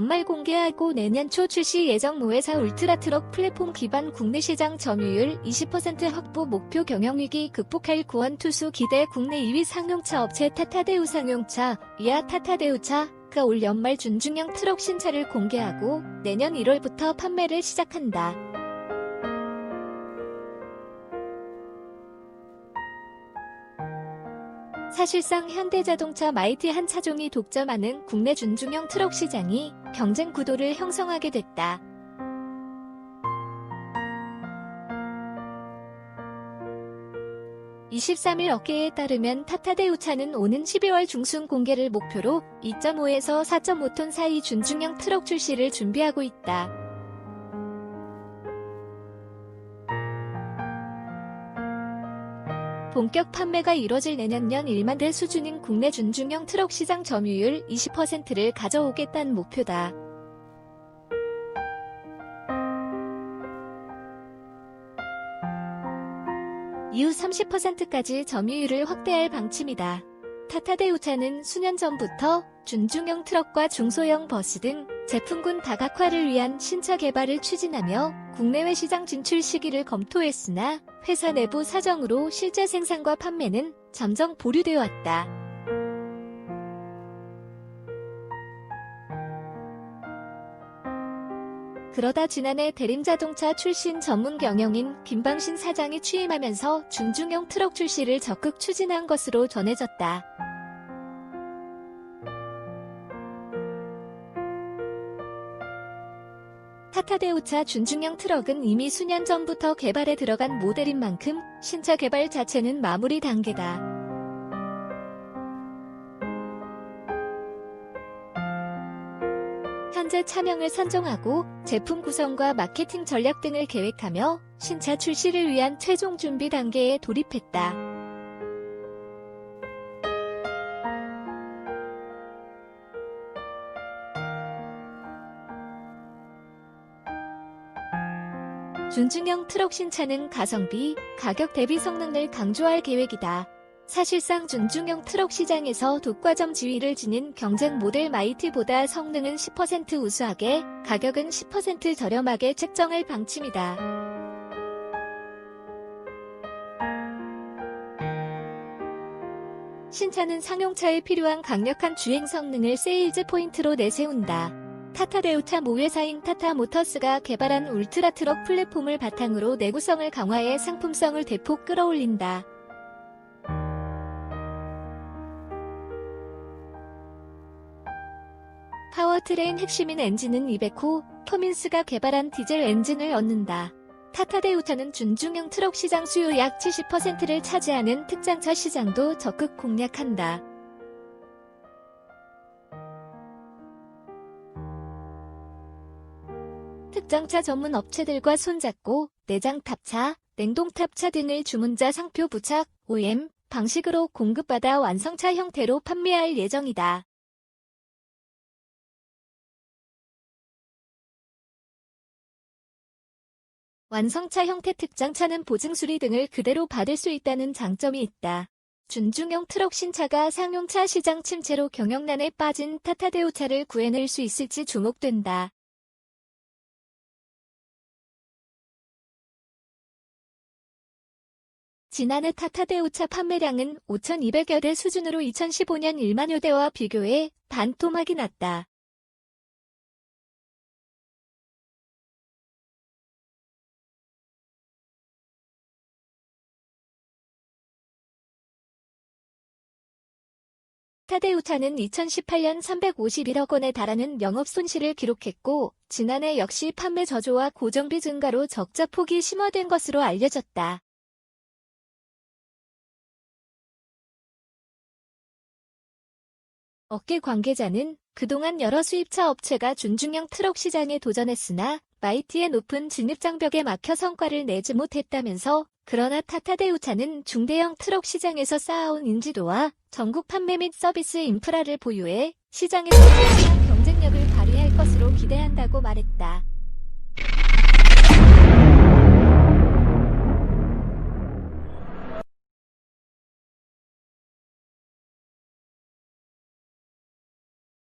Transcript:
연말 공개하고 내년 초 출시 예정 모회사 울트라트럭 플랫폼 기반 국내 시장 점유율 20% 확보 목표 경영위기 극복할 구원 투수 기대 국내 2위 상용차 업체 타타데우 상용차, 이하 타타데우차 가 올 연말 준중형 트럭 신차를 공개하고 내년 1월부터 판매를 시작한다. 사실상 현대자동차 마이티 한 차종이 독점하는 국내 준중형 트럭 시장이 경쟁 구도를 형성하게 됐다. (23일) 업계에 따르면 타타데우차는 오는 12월 중순 공개를 목표로 2.5에서 4.5톤 사이 준중형 트럭 출시를 준비하고 있다. 본격 판매가 이뤄질 내년년 1만 대 수준인 국내 준중형 트럭 시장 점유율 20%를 가져오겠다는 목표다. 이후 30%까지 점유율을 확대할 방침이다. 타타데우차는 수년 전부터 준중형 트럭과 중소형 버스 등 제품군 다각화를 위한 신차 개발을 추진하며 국내외 시장 진출 시기를 검토했으나 회사 내부 사정으로 실제 생산과 판매는 잠정 보류되어 왔다. 그러다 지난해 대림자동차 출신 전문 경영인 김방신 사장이 취임하면서 준중형 트럭 출시를 적극 추진한 것으로 전해졌다. 타타데우차 준중형 트럭은 이미 수년 전부터 개발에 들어간 모델인 만큼 신차 개발 자체는 마무리 단계다. 현재 차명을 선정하고 제품 구성과 마케팅 전략 등을 계획하며 신차 출시를 위한 최종 준비 단계에 돌입했다. 준중형 트럭 신차는 가성비, 가격 대비 성능을 강조할 계획이다. 사실상 준중형 트럭 시장에서 독과점 지위를 지닌 경쟁 모델 마이티보다 성능은 10% 우수하게, 가격은 10% 저렴하게 책정할 방침이다. 신차는 상용차에 필요한 강력한 주행 성능을 세일즈 포인트로 내세운다. 타타데우차 모회사인 타타모터스가 개발한 울트라 트럭 플랫폼을 바탕으로 내구성을 강화해 상품성을 대폭 끌어올린다. 파워트레인 핵심인 엔진은 200호, 커민스가 개발한 디젤 엔진을 얻는다. 타타데우차는 준중형 트럭 시장 수요 약 70%를 차지하는 특장차 시장도 적극 공략한다. 특장차 전문 업체들과 손잡고 내장 탑차, 냉동 탑차 등을 주문자 상표 부착, OEM 방식으로 공급받아 완성차 형태로 판매할 예정이다. 완성차 형태 특장차는 보증 수리 등을 그대로 받을 수 있다는 장점이 있다. 준중형 트럭 신차가 상용차 시장 침체로 경영난에 빠진 타타데우차를 구해낼 수 있을지 주목된다. 지난해 타타데우차 판매량은 5,200여 대 수준으로 2015년 1만여 대와 비교해 반토막이 났다. 타데우차는 2018년 351억 원에 달하는 영업 손실을 기록했고, 지난해 역시 판매 저조와 고정비 증가로 적자 폭이 심화된 것으로 알려졌다. 업계 관계자는 그동안 여러 수입차 업체가 준중형 트럭 시장에 도전했으나 마이티의 높은 진입장벽에 막혀 성과를 내지 못했다면서 그러나 타타데우차는 중대형 트럭 시장에서 쌓아온 인지도와 전국 판매 및 서비스 인프라를 보유해 시장에서 경쟁력을 발휘할 것으로 기대한다고 말했다.